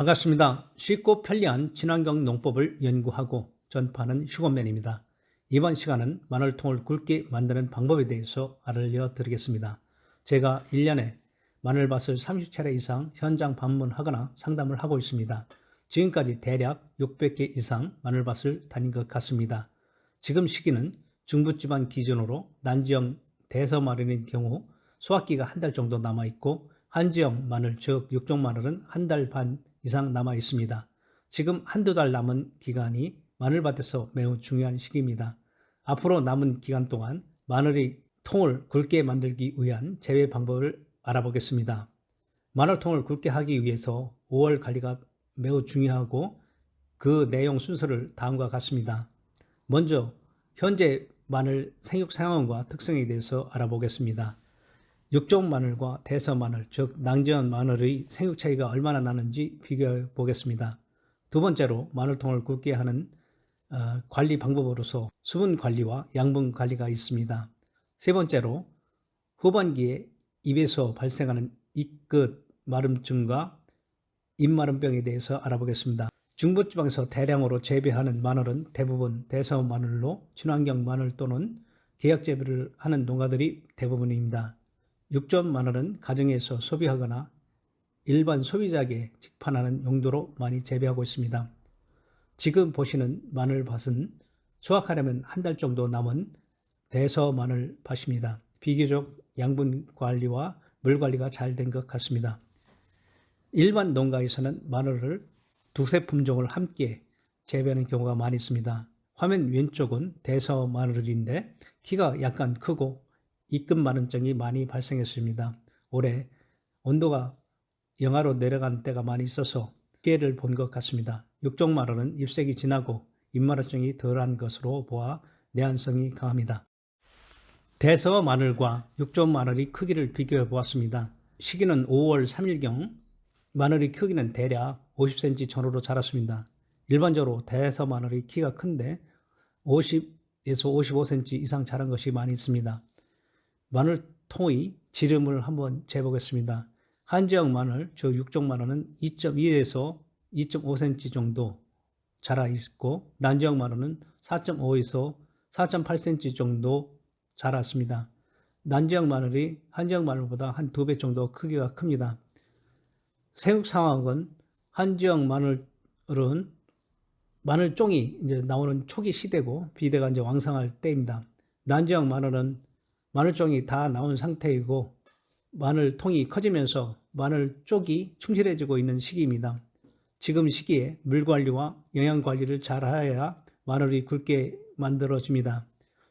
반갑습니다. 쉽고 편리한 친환경 농법을 연구하고 전파하는 휴건맨입니다. 이번 시간은 마늘통을 굵게 만드는 방법에 대해서 알려드리겠습니다. 제가 1년에 마늘밭을 30차례 이상 현장 방문하거나 상담을 하고 있습니다. 지금까지 대략 600개 이상 마늘밭을 다닌 것 같습니다. 지금 시기는 중부지방 기준으로 난지형 대서 마늘인 경우 수확기가 한 달 정도 남아 있고 한지형 마늘 즉 육종 마늘은 한 달 반 이상 남아 있습니다. 지금 한두 달 남은 기간이 마늘밭에서 매우 중요한 시기입니다. 앞으로 남은 기간 동안 마늘이 통을 굵게 만들기 위한 재배 방법을 알아보겠습니다. 마늘통을 굵게 하기 위해서 5월 관리가 매우 중요하고 그 내용 순서를 다음과 같습니다. 먼저 현재 마늘 생육 상황과 특성에 대해서 알아보겠습니다. 육종 마늘과 대서 마늘, 즉 낭지연 마늘의 생육 차이가 얼마나 나는지 비교해 보겠습니다. 두 번째로 마늘통을 굵게 하는 어, 관리 방법으로서 수분 관리와 양분 관리가 있습니다. 세 번째로 후반기에 입에서 발생하는 입끝 마름증과 입마름병에 대해서 알아보겠습니다. 중부지방에서 대량으로 재배하는 마늘은 대부분 대서 마늘로 친환경 마늘 또는 계약 재배를 하는 농가들이 대부분입니다. 육전 마늘은 가정에서 소비하거나 일반 소비자에게 직판하는 용도로 많이 재배하고 있습니다. 지금 보시는 마늘밭은 수확하려면 한 달 정도 남은 대서 마늘밭입니다. 비교적 양분 관리와 물 관리가 잘 된 것 같습니다. 일반 농가에서는 마늘을 두세 품종을 함께 재배하는 경우가 많이 있습니다. 화면 왼쪽은 대서 마늘인데 키가 약간 크고 입금 만원증이 많이 발생했습니다. 올해 온도가 영하로 내려간 때가 많이 있어서 피해를 본 것 같습니다. 육종 마늘은 잎색이 진하고 잎마늘증이 덜한 것으로 보아 내한성이 강합니다. 대서 마늘과 육종 마늘의 크기를 비교해 보았습니다. 시기는 5월 3일경 마늘의 크기는 대략 50cm 전후로 자랐습니다. 일반적으로 대서 마늘의 키가 큰데 50에서 55cm 이상 자란 것이 많이 있습니다. 마늘 통의 지름을 한번 재보겠습니다. 한 지역 마늘, 저 육종 마늘은 2.2에서 2.5cm 정도 자라 있고 난지역 마늘은 4.5에서 4.8cm 정도 자랐습니다. 난지역 마늘이 한지역 마늘보다 한 두 배 정도 크기가 큽니다. 생육 상황은 한지역 마늘은 마늘 종이 이제 나오는 초기 시대고 비대가 이제 왕성할 때입니다. 난지역 마늘은 마늘종이 다 나온 상태이고 마늘통이 커지면서 마늘 쪽이 충실해지고 있는 시기입니다. 지금 시기에 물 관리와 영양 관리를 잘 하여야 마늘이 굵게 만들어집니다.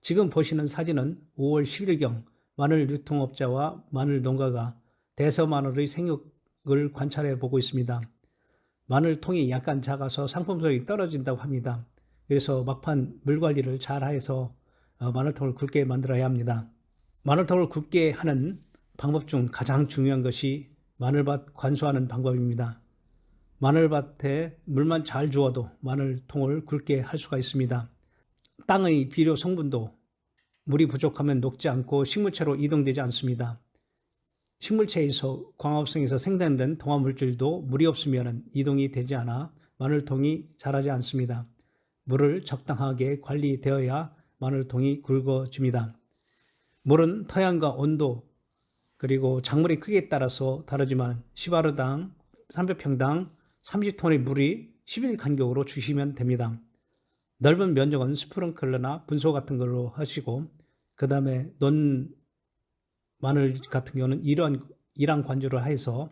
지금 보시는 사진은 5월 10일경 마늘 유통업자와 마늘 농가가 대서 마늘의 생육을 관찰해 보고 있습니다. 마늘 통이 약간 작아서 상품성이 떨어진다고 합니다. 그래서 막판 물 관리를 잘 해서 어, 마늘 통을 굵게 만들어야 합니다. 마늘통을 굵게 하는 방법 중 가장 중요한 것이 마늘밭 관수하는 방법입니다. 마늘밭에 물만 잘 주어도 마늘통을 굵게 할 수가 있습니다. 땅의 비료 성분도 물이 부족하면 녹지 않고 식물체로 이동되지 않습니다. 식물체에서 광합성에서 생산된 동화 물질도 물이 없으면 이동이 되지 않아 마늘통이 자라지 않습니다. 물을 적당하게 관리되어야 마늘통이 굵어집니다. 물은 토양과 온도 그리고 작물의 크기에 따라서 다르지만 10하루당 300평당 30톤의 물이 10일 간격으로 주시면 됩니다. 넓은 면적은 스프링클러나 분소 같은 걸로 하시고 그 다음에 논 마늘 같은 경우는 이런 이랑 관주를 해서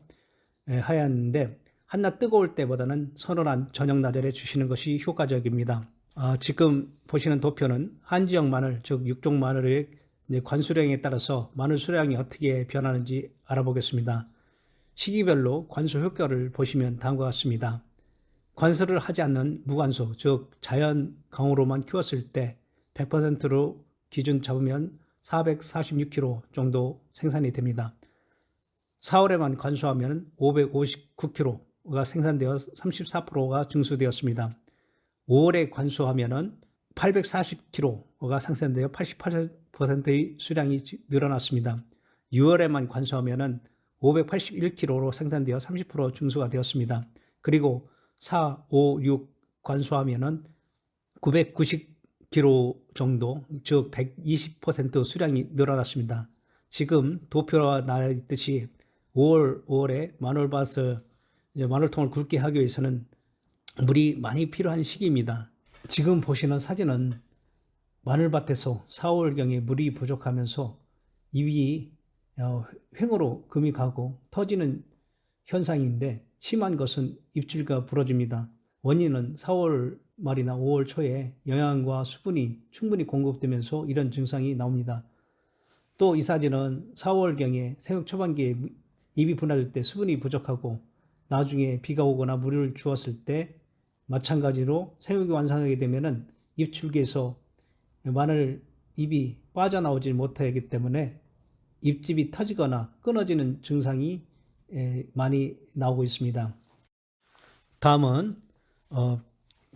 하였는데 한낮 뜨거울 때보다는 서늘한 저녁 나절에 주시는 것이 효과적입니다. 아, 지금 보시는 도표는 한지역 마늘, 즉 육종 마늘의 관수량에 따라서 마늘 수량이 어떻게 변하는지 알아보겠습니다. 시기별로 관수 효과를 보시면 다음과 같습니다. 관수를 하지 않는 무관수, 즉 자연 강으로만 키웠을 때 100%로 기준 잡으면 446kg 정도 생산이 됩니다. 4월에만 관수하면 559kg가 생산되어 34%가 증수되었습니다. 5월에 관수하면 840kg가 생산되어 88%의 수량이 늘어났습니다. 6월에만 관수하면 581kg로 생산되어 30% 증수가 되었습니다. 그리고 4, 5, 6 관수하면은 990kg 정도, 즉 120% 수량이 늘어났습니다. 지금 도표가 나 있듯이 5월, 5월에 마늘밭을 이제 마늘통을 굵게 하기 위해서는 물이 많이 필요한 시기입니다. 지금 보시는 사진은 마늘밭에서 4월경에 물이 부족하면서 잎이 어, 횡으로 금이 가고 터지는 현상인데 심한 것은 잎줄기가 부러집니다. 원인은 4월 말이나 5월 초에 영양과 수분이 충분히 공급되면서 이런 증상이 나옵니다. 또 이 사진은 4월경에 생육 초반기에 잎이 분화될 때 수분이 부족하고 나중에 비가 오거나 물을 주었을 때 마찬가지로 생육이 완성하게 되면은 잎줄기에서 마늘 잎이 빠져나오지 못하기 때문에 잎집이 터지거나 끊어지는 증상이 많이 나오고 있습니다. 다음은 어,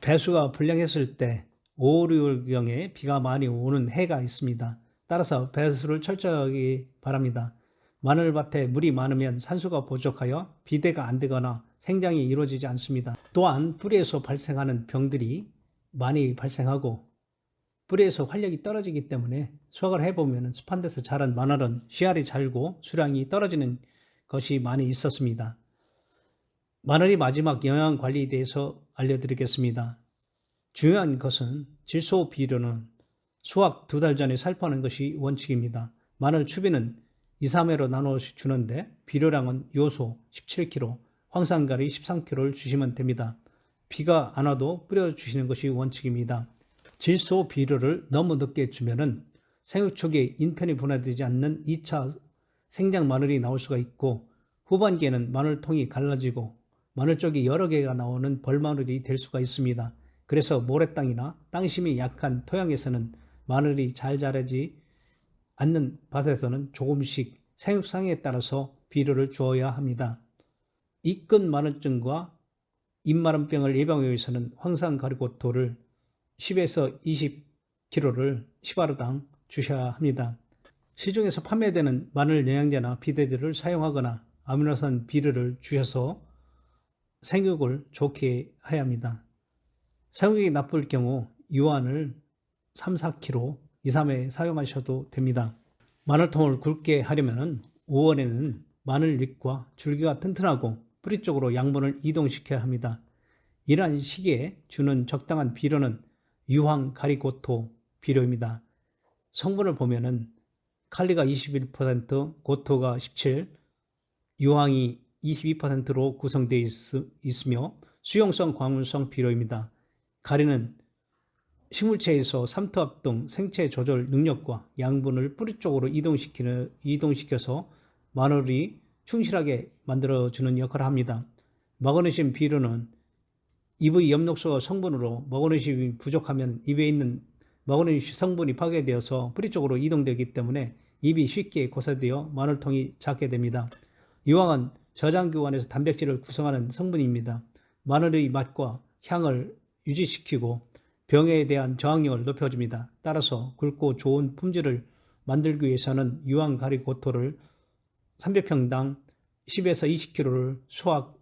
배수가 불량했을 때 5, 6월경에 비가 많이 오는 해가 있습니다. 따라서 배수를 철저하게 바랍니다. 마늘밭에 물이 많으면 산소가 부족하여 비대가 안 되거나 생장이 이루어지지 않습니다. 또한 뿌리에서 발생하는 병들이 많이 발생하고 뿌리에서 활력이 떨어지기 때문에 수확을 해보면 습한 데서 자란 마늘은 씨알이 잘고 수량이 떨어지는 것이 많이 있었습니다. 마늘이 마지막 영양 관리에 대해서 알려드리겠습니다. 중요한 것은 질소 비료는 수확 두 달 전에 살포하는 것이 원칙입니다. 마늘 추비는 2, 3회로 나눠 주는데 비료량은 요소 17kg, 황산가리 13kg를 주시면 됩니다. 비가 안 와도 뿌려주시는 것이 원칙입니다. 질소 비료를 너무 늦게 주면은 생육 초기에 인편이 분해되지 않는 2차 생장 마늘이 나올 수가 있고 후반기에는 마늘통이 갈라지고 마늘 쪽이 여러 개가 나오는 벌마늘이 될 수가 있습니다. 그래서 모래땅이나 땅심이 약한 토양에서는 마늘이 잘 자라지 않는 밭에서는 조금씩 생육상에 따라서 비료를 주어야 합니다. 입근 마늘증과 입마름병을 예방하기 위해서는 황산 가리고토를 10에서 20kg를 10하루당 주셔야 합니다. 시중에서 판매되는 마늘 영양제나 비대들을 사용하거나 아미노산 비료를 주셔서 생육을 좋게 해야 합니다. 생육이 나쁠 경우 유한을 3, 4kg 2, 3회 사용하셔도 됩니다. 마늘통을 굵게 하려면 5월에는 마늘잎과 줄기가 튼튼하고 뿌리 쪽으로 양분을 이동시켜야 합니다. 이러한 시기에 주는 적당한 비료는 유황 가리고토 비료입니다. 성분을 보면은 칼리가 21%, 고토가 17, 유황이 22%로 구성되어 있, 으며 수용성 광물성 비료입니다. 가리는 식물체에서 삼투압 등 생체 조절 능력과 양분을 뿌리 쪽으로 이동시키는, 이동시켜서 마늘이 충실하게 만들어주는 역할을 합니다. 마그네슘 비료는 EV 엽록소 성분으로 마그네슘이 부족하면 입에 있는 마그네슘 성분이 파괴되어서 뿌리 쪽으로 이동되기 때문에 입이 쉽게 고사되어 마늘통이 작게 됩니다. 유황은 저장기관에서 단백질을 구성하는 성분입니다. 마늘의 맛과 향을 유지시키고 병에 대한 저항력을 높여줍니다. 따라서 굵고 좋은 품질을 만들기 위해서는 유황 가리 고토를 300평당 10에서 20kg를 수확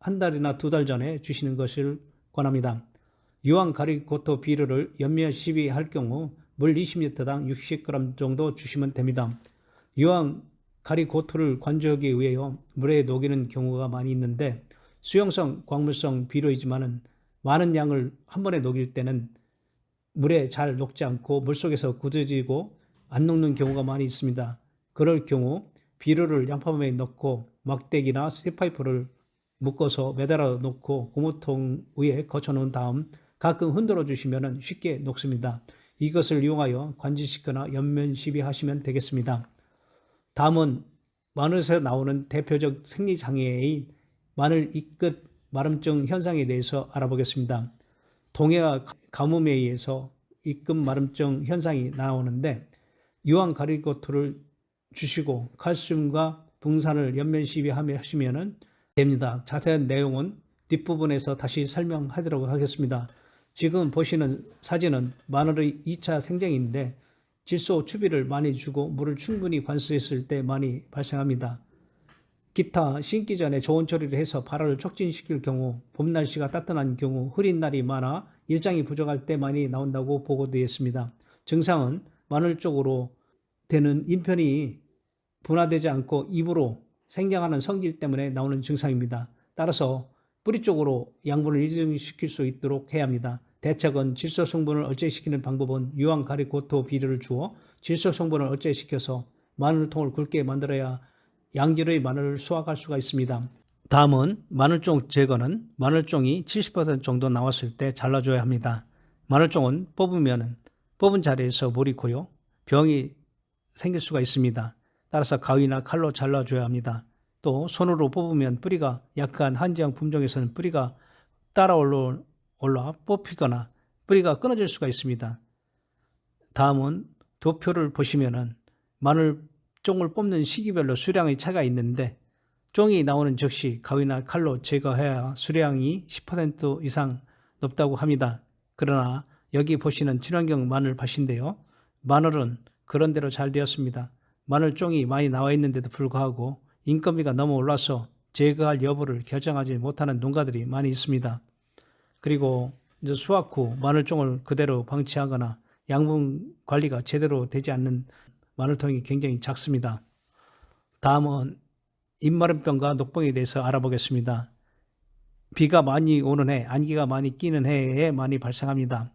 한 달이나 두 달 전에 주시는 것을 권합니다. 유황 가리 고토 비료를 연면 시비할 경우 물 20리터당 60g 정도 주시면 됩니다. 유황 가리 고토를 관주하기 위해 물에 녹이는 경우가 많이 있는데 수용성 광물성 비료이지만은 많은 양을 한 번에 녹일 때는 물에 잘 녹지 않고 물속에서 굳어지고 안 녹는 경우가 많이 있습니다. 그럴 경우 비료를 양파범에 넣고 막대기나 스파이프를 묶어서 매달아 놓고 고무통 위에 거쳐 놓은 다음 가끔 흔들어 주시면 쉽게 녹습니다. 이것을 이용하여 관지시거나 연면 시비 하시면 되겠습니다. 다음은 마늘에서 나오는 대표적 생리장애인 마늘 이끝 마름증 현상에 대해서 알아보겠습니다. 동해와 가뭄에 의해서 입금 마름증 현상이 나오는데 유황 가리고토를 주시고 칼슘과 붕산을 연면 시비하시면 됩니다. 자세한 내용은 뒷부분에서 다시 설명하도록 하겠습니다. 지금 보시는 사진은 마늘의 2차 생장인데 질소 추비를 많이 주고 물을 충분히 관수했을 때 많이 발생합니다. 기타 심기 전에 저온 처리를 해서 발화를 촉진시킬 경우 봄 날씨가 따뜻한 경우 흐린 날이 많아 일장이 부족할 때 많이 나온다고 보고되어 있습니다. 증상은 마늘 쪽으로 되는 인편이 분화되지 않고 입으로 생장하는 성질 때문에 나오는 증상입니다. 따라서 뿌리 쪽으로 양분을 이동시킬 수 있도록 해야 합니다. 대책은 질소 성분을 억제시키는 방법은 유황 가리 고토 비료를 주어 질소 성분을 억제시켜서 마늘통을 굵게 만들어야 양질의 마늘을 수확할 수가 있습니다. 다음은 마늘종 제거는 마늘종이 70% 정도 나왔을 때 잘라줘야 합니다. 마늘종은 뽑으면 뽑은 자리에서 물이 고요 병이 생길 수가 있습니다. 따라서 가위나 칼로 잘라줘야 합니다. 또 손으로 뽑으면 뿌리가 약한 한지형 품종에서는 뿌리가 따라 올라, 뽑히거나 뿌리가 끊어질 수가 있습니다. 다음은 도표를 보시면은 마늘 종을 뽑는 시기별로 수량의 차이가 있는데 종이 나오는 즉시 가위나 칼로 제거해야 수량이 10% 이상 높다고 합니다. 그러나 여기 보시는 친환경 마늘 밭인데요. 마늘은 그런 대로 잘 되었습니다. 마늘 종이 많이 나와 있는데도 불구하고 인건비가 너무 올라서 제거할 여부를 결정하지 못하는 농가들이 많이 있습니다. 그리고 이제 수확 후 마늘종을 그대로 방치하거나 양분 관리가 제대로 되지 않는 마늘통이 굉장히 작습니다. 다음은 입마름병과 녹병에 대해서 알아보겠습니다. 비가 많이 오는 해, 안기가 많이 끼는 해에 많이 발생합니다.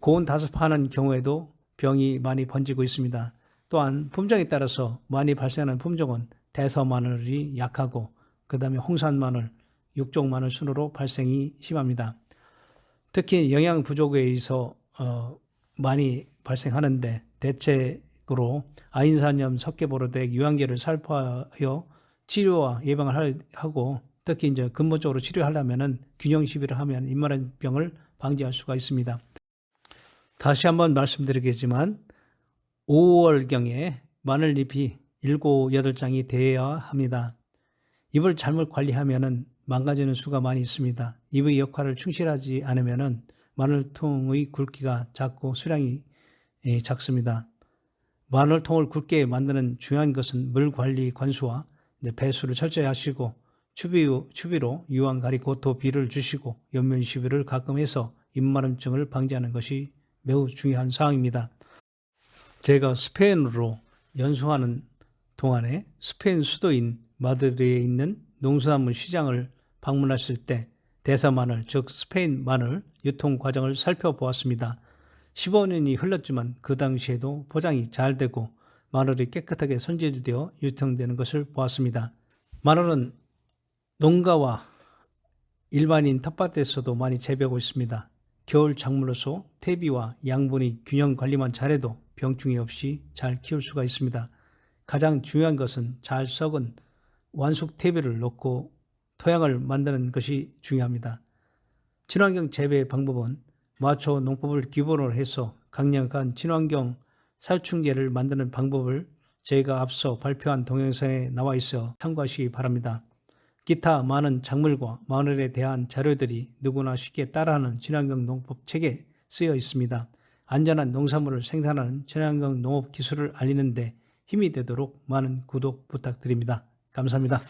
고온 다습하는 경우에도 병이 많이 번지고 있습니다. 또한 품종에 따라서 많이 발생하는 품종은 대서 마늘이 약하고 그 다음에 홍산 마늘, 육종 마늘 순으로 발생이 심합니다. 특히 영양 부족에 의해서 어, 많이 발생하는데 대책으로 아인산염, 석계보로대 유황제를 살포하여 치료와 예방을 하고 특히 이제 근본적으로 치료하려면은 균형 시비를 하면 입마른 병을 방지할 수가 있습니다. 다시 한번 말씀드리겠지만 5월경에 마늘잎이 7, 8장이 되어야 합니다. 잎을 잘못 관리하면은 망가지는 수가 많이 있습니다. 잎의 역할을 충실하지 않으면은 마늘통의 굵기가 작고 수량이 예, 작습니다. 마늘통을 굵게 만드는 중요한 것은 물 관리 관수와 배수를 철저히 하시고 추비, 추비로 유황 가리 고토 비를 주시고 연면 시비를 가끔 해서 잎마름증을 방지하는 것이 매우 중요한 사항입니다. 제가 스페인으로 연수하는 동안에 스페인 수도인 마드리에 있는 농수산물 시장을 방문했을 때 대사 마늘, 즉 스페인 마늘 유통 과정을 살펴보았습니다. 15년이 흘렀지만 그 당시에도 포장이 잘 되고 마늘이 깨끗하게 손질되어 유통되는 것을 보았습니다. 마늘은 농가와 일반인 텃밭에서도 많이 재배하고 있습니다. 겨울 작물로서 퇴비와 양분의 균형 관리만 잘해도 병충해 없이 잘 키울 수가 있습니다. 가장 중요한 것은 잘 썩은 완숙 퇴비를 넣고 토양을 만드는 것이 중요합니다. 친환경 재배 방법은 마초 농법을 기본으로 해서 강력한 친환경 살충제를 만드는 방법을 제가 앞서 발표한 동영상에 나와 있어 참고하시기 바랍니다. 기타 많은 작물과 마늘에 대한 자료들이 누구나 쉽게 따라하는 친환경 농법 책에 쓰여 있습니다. 안전한 농산물을 생산하는 친환경 농업 기술을 알리는데 힘이 되도록 많은 구독 부탁드립니다. 감사합니다.